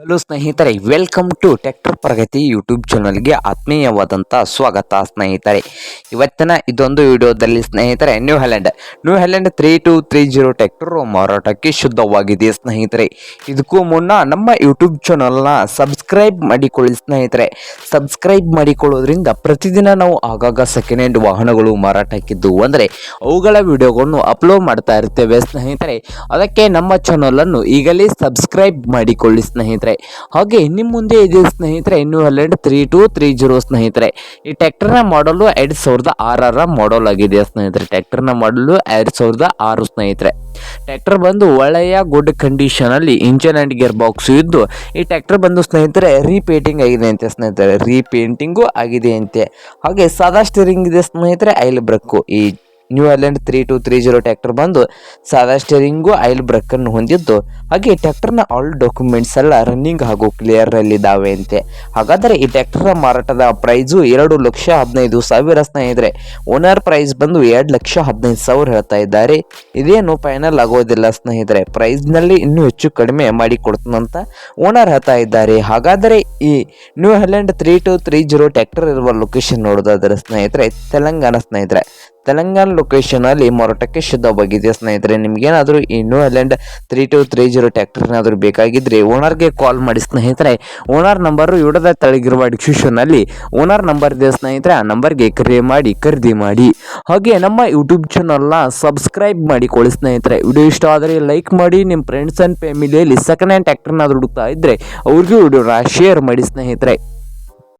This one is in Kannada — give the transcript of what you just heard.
ಹಲೋ ಸ್ನೇಹಿತರೆ welcome to tractor Pragati YouTube ಚಾನಲ್ಗೆ ಆತ್ಮೀಯವಾದಂಥ ಸ್ವಾಗತ ಸ್ನೇಹಿತರೆ. ಇವತ್ತಿನ ಇದೊಂದು ವಿಡಿಯೋದಲ್ಲಿ ಸ್ನೇಹಿತರೆ New Holland New Holland three two three zero tractor ಮಾರಾಟಕ್ಕೆ ಶುದ್ಧವಾಗಿದೆ ಸ್ನೇಹಿತರೆ. ಇದಕ್ಕೂ ಮುನ್ನ ನಮ್ಮ ಯೂಟ್ಯೂಬ್ ಚಾನಲ್ನ ಸಬ್ಸ್ಕ್ರೈಬ್ ಮಾಡಿಕೊಳ್ಳಿ ಸ್ನೇಹಿತರೆ. ಸಬ್ಸ್ಕ್ರೈಬ್ ಮಾಡಿಕೊಳ್ಳೋದ್ರಿಂದ ಪ್ರತಿದಿನ ನಾವು ಆಗಾಗ ಸೆಕೆಂಡ್ ಹ್ಯಾಂಡ್ ವಾಹನಗಳು ಮಾರಾಟಕ್ಕಿದ್ದು ಅಂದರೆ ಅವುಗಳ ವಿಡಿಯೋಗಳನ್ನು ಅಪ್ಲೋಡ್ ಮಾಡ್ತಾ ಇರ್ತೇವೆ ಸ್ನೇಹಿತರೆ. ಅದಕ್ಕೆ ನಮ್ಮ ಚಾನಲನ್ನು ಈಗಲೇ ಸಬ್ಸ್ಕ್ರೈಬ್ ಮಾಡಿಕೊಳ್ಳಿ ಸ್ನೇಹಿತರೆ. ಹಾಗೆ ನಿಮ್ಮ ಮುಂದೆ ಇದೆ ಸ್ನೇಹಿತರೆ New Holland three two three zero ಸ್ನೇಹಿತರೆ. ಈ ಟ್ಯಾಕ್ಟರ್ನ ಮಾಡಲು ಎರಡು ಸಾವಿರದ ಆರರ ಮಾಡಲ್ ಆಗಿದೆ ಸ್ನೇಹಿತರೆ. ಟ್ಯಾಕ್ಟರ್ನ ಮಾಡಲು ಎರಡು ಸಾವಿರದ ಆರು ಸ್ನೇಹಿತರೆ. ಟ್ರ್ಯಾಕ್ಟರ್ ಬಂದು ಒಳ್ಳೆಯ ಗುಡ್ ಕಂಡೀಷನ್ ಅಲ್ಲಿ ಇಂಜನ್ ಅಂಡ್ ಗೇರ್ ಬಾಕ್ಸ್ ಇದ್ದು, ಈ ಟ್ಯಾಕ್ಟರ್ ಬಂದು ಸ್ನೇಹಿತರೆ ರೀಪೇಂಟಿಂಗ್ ಆಗಿದೆ ಅಂತೆ ಸ್ನೇಹಿತರೆ. ರೀಪೇಂಟಿಂಗು ಆಗಿದೆ ಅಂತೆ ಹಾಗೆ ಸಾದಾ ಸ್ಟೀರಿಂಗ್ ಇದೆ ಸ್ನೇಹಿತರೆ, ಐಲ್ ಬ್ರಕ್ಕು ಈ New Holland three two three zero tractor ಬಂದು ಸಾದಾ ಸ್ಟೇರಿಂಗು ಆಯಿಲ್ ಬ್ರೇಕನ್ನು ಹೊಂದಿದ್ದು. ಹಾಗೆ ಈ ಟ್ರ್ಯಾಕ್ಟರ್ನ ಆಲ್ ಡಾಕ್ಯುಮೆಂಟ್ಸ್ ಎಲ್ಲ ರನ್ನಿಂಗ್ ಹಾಗೂ ಕ್ಲಿಯರ್ ಅಲ್ಲಿದ್ದಾವೆ ಅಂತೆ. ಹಾಗಾದರೆ ಈ ಟ್ರ್ಯಾಕ್ಟರ್ನ ಮಾರಾಟದ ಪ್ರೈಸು ಎರಡು ಲಕ್ಷ ಹದಿನೈದು ಸಾವಿರ ಸ್ನೇಹಿತರೆ. ಓನರ್ ಪ್ರೈಸ್ ಬಂದು ಎರಡು ಲಕ್ಷ ಹದಿನೈದು ಸಾವಿರ ಹೇಳ್ತಾ ಇದ್ದಾರೆ. ಇದೇನು ಫೈನಲ್ ಆಗೋದಿಲ್ಲ ಸ್ನೇಹಿತರೆ. ಪ್ರೈಸ್ನಲ್ಲಿ ಇನ್ನೂ ಹೆಚ್ಚು ಕಡಿಮೆ ಮಾಡಿ ಕೊಡ್ತಾನಂತ ಓನರ್ ಹೇಳ್ತಾ ಇದ್ದಾರೆ. ಹಾಗಾದರೆ ಈ New Holland three two three zero tractor ಇರುವ ಲೊಕೇಶನ್ ನೋಡೋದಾದರೆ ಸ್ನೇಹಿತರೆ, ತೆಲಂಗಾಣ ಸ್ನೇಹಿತರೆ. ತೆಲಂಗಾಣ ಲೊಕೇಶನಲ್ಲಿ ಮಾರಾಟಕ್ಕೆ ಶುದ್ಧವಾಗಿದೆ ಸ್ನೇಹಿತರೆ. ನಿಮ್ಗೇನಾದರೂ ಈ New Holland three two three zero tractor ಏನಾದರೂ ಬೇಕಾಗಿದ್ದರೆ ಓನರ್ಗೆ ಕಾಲ್ ಮಾಡಿ ಸ್ನೇಹಿತರೆ. ಓನರ್ ನಂಬರು ಇಡದ ತಳಗಿರುವ ಡಿಸ್ಕ್ರಿಪ್ಷನಲ್ಲಿ ಓನರ್ ನಂಬರ್ ಇದೆ ಸ್ನೇಹಿತರೆ. ಆ ನಂಬರ್ಗೆ ಕರೆ ಮಾಡಿ, ಖರೀದಿ ಮಾಡಿ. ಹಾಗೆ ನಮ್ಮ ಯೂಟ್ಯೂಬ್ ಚಾನಲ್ನ ಸಬ್ಸ್ಕ್ರೈಬ್ ಮಾಡಿಕೊಳ್ಳಿ ಸ್ನೇಹಿತರೆ. ವಿಡಿಯೋ ಇಷ್ಟ ಆದರೆ ಲೈಕ್ ಮಾಡಿ ನಿಮ್ಮ ಫ್ರೆಂಡ್ಸ್ ಆ್ಯಂಡ್ ಫ್ಯಾಮಿಲಿಯಲ್ಲಿ ಸೆಕೆಂಡ್ ಹ್ಯಾಂಡ್ ಟ್ರ್ಯಾಕ್ಟರ್ನ ಹುಡುಕ್ತಾ ಇದ್ದರೆ ಅವ್ರಿಗೂ ವಿಡಿಯೋನ ಶೇರ್ ಮಾಡಿ ಸ್ನೇಹಿತರೆ.